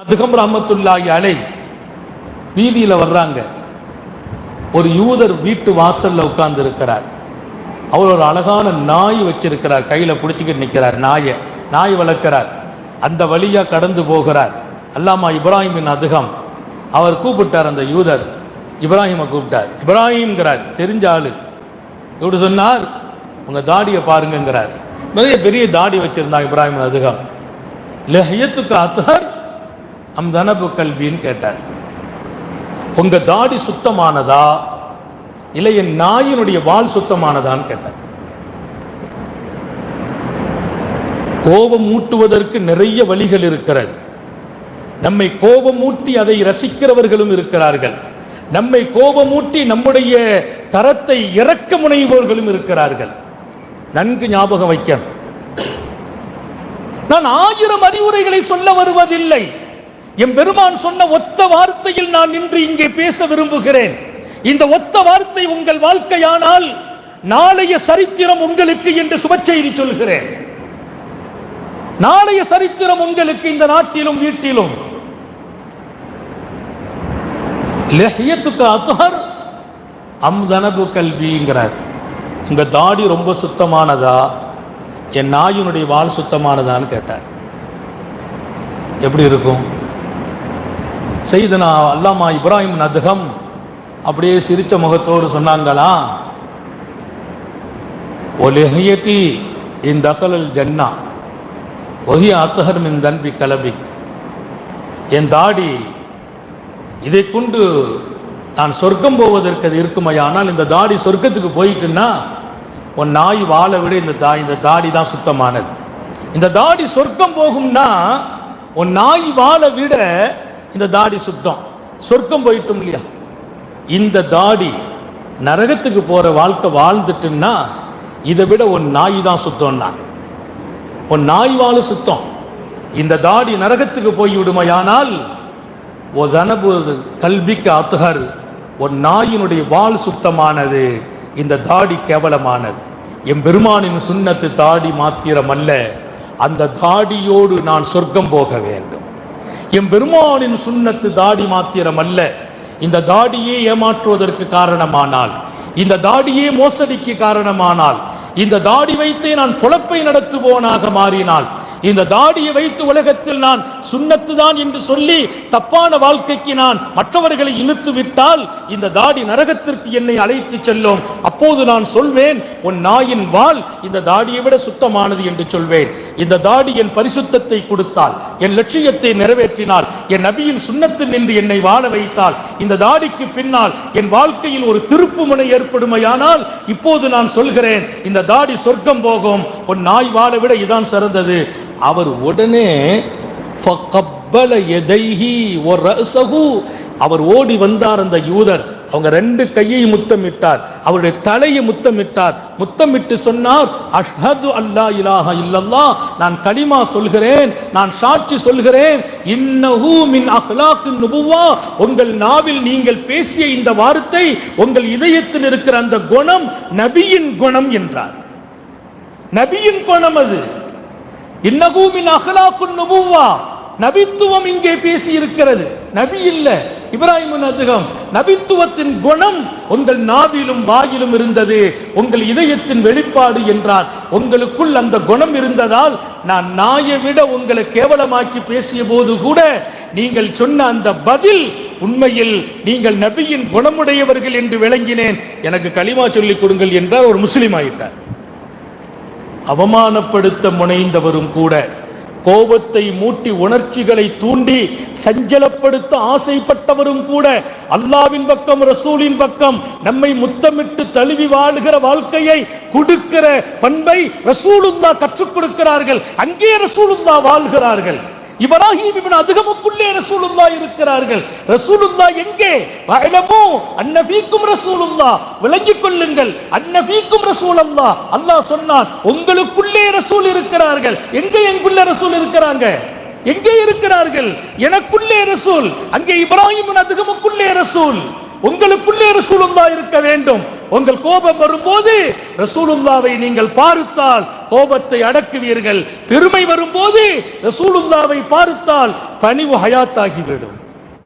Adham ரஹமத்துல்லாஹி அலை வீதியில் வர்றாங்க. ஒரு யூதர் வீட்டு வாசல்ல உட்கார்ந்து இருக்கிறார் அவர் ஒரு அழகான நாய் வச்சிருக்கிறார். கையில பிடிச்சிக்கிட்டு நிற்கிறார் நாயை நாய் வளர்க்கிறார். அந்த வழியா கடந்து போகிறார். அல்லாமா இப்ராஹிமின் அதுகம். அவர் கூப்பிட்டார் அந்த யூதர். இப்ராஹிமை கூப்பிட்டார். இப்ராஹிம்ங்கிறார் தெரிஞ்ச ஆளு. இப்படி சொன்னார் உங்க தாடியை பாருங்கிறார் நிறைய பெரிய தாடி வச்சிருந்தாங்க இப்ராஹிமின் அதுகம். லஹியத்துக்கு அத்தார் அம் தனபு கல்வின்னு கேட்டார். உங்க தாடி சுத்தமானதா? இல்லை என் நாயினுடைய வால் சுத்தமானதான்னு கேட்டார். கோபம் ஊட்டுவதற்கு நிறைய வழிகள் இருக்கிறது. நம்மை கோபமூட்டி அதை ரசிக்கிறவர்களும் இருக்கிறார்கள். நம்மை கோபமூட்டி நம்முடைய தரத்தை இறக்க முனைவோர்களும் இருக்கிறார்கள். நன்கு ஞாபகம் வைக்கணும். நான் ஆயிரம் அறிவுரைகளை சொல்ல வருவதில்லை. என் பெருமான் சொன்ன ஒத்த வார்த்தையில் நான் நின்று இங்கே பேச விரும்புகிறேன். இந்த ஒத்த வார்த்தை உங்கள் வாழ்க்கையானால் நாளைய சரித்திரம் உங்களுக்கு என்று சுப செய்தி சொல்கிறேன். நாளைய சரித்திரம் உங்களுக்கு இந்த நாட்டிலும் வீட்டிலும். லஹியத்துக்கு அத்ஹர் அம்தனபு கல்விங்கிறார். உங்க தாடி ரொம்ப சுத்தமானதா? என் நாயினுடைய வால் சுத்தமானதான்னு கேட்டார். எப்படி இருக்கும்? செய்தனா அல்லாமா இப்ராஹிம் நதுகம். அப்படியே சிரிச்ச முகத்தோடு சொன்னாங்களா? ஒலிஹியத்தி இந்த அகலல் ஜன்னா. ஒஹி அத்தஹர் மின் தன்பி கலபி. என் தாடி இதை கொண்டு நான் சொர்க்கம் போவதற்கு அது இருக்குமையானால் இந்த தாடி சொர்க்கத்துக்கு போயிட்டுன்னா உன் நாய் வாழ விட இந்த தா இந்த தாடி தான் சுத்தமானது. இந்த தாடி சொர்க்கம் போகும்னா உன் நாய் வாழ விட இந்த தாடி சுத்தம். சொர்க்கம் போயிட்டும் இல்லையா? இந்த தாடி நரகத்துக்கு போற வாழ்க்கை வாழ்ந்துட்டுன்னா இதை விட உன் நாய் தான் சுத்தம்னா. உன் நாய் வாழ சுத்தம். இந்த தாடி நரகத்துக்கு போய் விடுமையானால் ஓ தனபு கல்விக்கு அத்துகர் உன் நாயினுடைய வால் சுத்தமானது இந்த தாடி கேவலமானது. என் பெருமானின் சுண்ணத்து தாடி மாத்திரம் அல்ல அந்த தாடியோடு நான் சொர்க்கம் போக வேண்டும். என் பெருமானின் சுண்ணத்து தாடி மாத்திரம் அல்ல இந்த தாடியே ஏமாற்றுவதற்கு காரணமானால் இந்த தாடியே மோசடிக்கு காரணமானால் இந்த தாடி வைத்தே நான் பொழப்பை நடத்துவோனாக மாறினால் இந்த தாடியை வைத்து உலகத்தில் நான் சுண்ணத்து தான் என்று சொல்லி தப்பான வாழ்க்கைக்கு நான் மற்றவர்களை இழுத்து விட்டால் இந்த தாடி நரகத்திற்கு என்னை அழைத்து செல்லும். அப்போது நான் சொல்வேன் உன் நாயின் வால் இந்த தாடியை விட சுத்தமானது என்று சொல்வேன். இந்த தாடி என் பரிசுத்தத்தை கொடுத்தால் என் லட்சியத்தை நிறைவேற்றினால் என் நபியின் சுண்ணத்தில் நின்று என்னை வாழ வைத்தால் இந்த தாடிக்கு பின்னால் என் வாழ்க்கையில் ஒரு திருப்பு முனை ஏற்படுமையானால் இப்போது நான் சொல்கிறேன் இந்த தாடி சொர்க்கம் போகும் உன் நாய் வாழ விட இதான் சிறந்தது. அவர் உடனே அவர் ஓடி வந்தார் அந்த யூதர். அவங்க ரெண்டு கையை முத்தமிட்டார் அவருடைய தலையை முத்தமிட்டார். முத்தமிட்டு சொன்னார் அஷ்ஹது அல்லா இலாஹ இல்லல்லா நான் களிமா சொல்கிறேன் நான் சாட்சி சொல்கிறேன். இன்னஹு மின் அஹ்லாக்கின் நுபுவா உங்கள் நாவில் நீங்கள் பேசிய இந்த வார்த்தை உங்கள் இதயத்தில் இருக்கிற அந்த குணம் நபியின் குணம் என்றார். நபியின் குணம் அது. இன்னகூமின் அகலாக்குன் நுபுவா நபித்துவம் இங்கே பேசி இருக்கிறது நபி இல்லை. இப்ராஹிம் அதுகம் நபித்துவத்தின் குணம் உங்கள் நாவிலும் வாயிலும் இருந்தது. உங்கள் இதயத்தின் வெளிப்பாடு என்றார். உங்களுக்குள் அந்த குணம் இருந்ததால் நான் நாயை விட உங்களை கேவலமாக்கி பேசிய போது கூட நீங்கள் சொன்ன அந்த பதில் உண்மையில் நீங்கள் நபியின் குணமுடையவர்கள் என்று விளங்கினேன். எனக்கு களிமா சொல்லிக் கொடுங்கள் என்றார். ஒரு முஸ்லீம் ஆயிட்டார். அவமானப்படுத்த முனைந்தவரும் கூட கோபத்தை மூட்டி உணர்ச்சிகளை தூண்டி சஞ்சலப்படுத்த ஆசைப்பட்டவரும் கூட அல்லாவின் பக்கம் ரசூலின் பக்கம் நம்மை முத்தமிட்டு தழுவி வாழுகிற வாழ்க்கையை கொடுக்கிற பண்பை ரசூலுல்லா கற்றுக் கொடுக்கிறார்கள். அங்கே ரசூலுந்தா வாழ்கிறார்கள். இப்ராஹிம் இப்னு அதுகமுக்குள்ளே ரசூலுல்லா இருக்கிறார்கள். ரசூலுல்லா எங்கே? வஅலமு அன்னபீக்கும் ரசூலுல்லா. விளங்கிக் கொள்ளுங்கள். அன்ன ஃபீக்கும் ரசூலுல்லா. அல்லாஹ் சொன்னான் உங்களுக்குள்ளே ரசூல் இருக்கிறார்கள். எங்கே எங்குள்ள ரசூல் இருக்கிறாங்க? எங்கே இருக்கிறார்கள்? எனக்குள்ளே ரசூல். அங்கே இப்ராஹிம் அதுகமுக்குள்ளே ரசூல். உங்களுக்குள்ளே ரசூலுல்லா இருக்க வேண்டும். உங்கள் கோபம் வரும்போது ரசூலுல்லாவை நீங்கள் பார்த்தால் கோபத்தை அடக்குவீர்கள். பெருமை வரும்போது ரசூலுல்லாவை பார்த்தால் பணிவு ஹயாத்தாகிவிடும்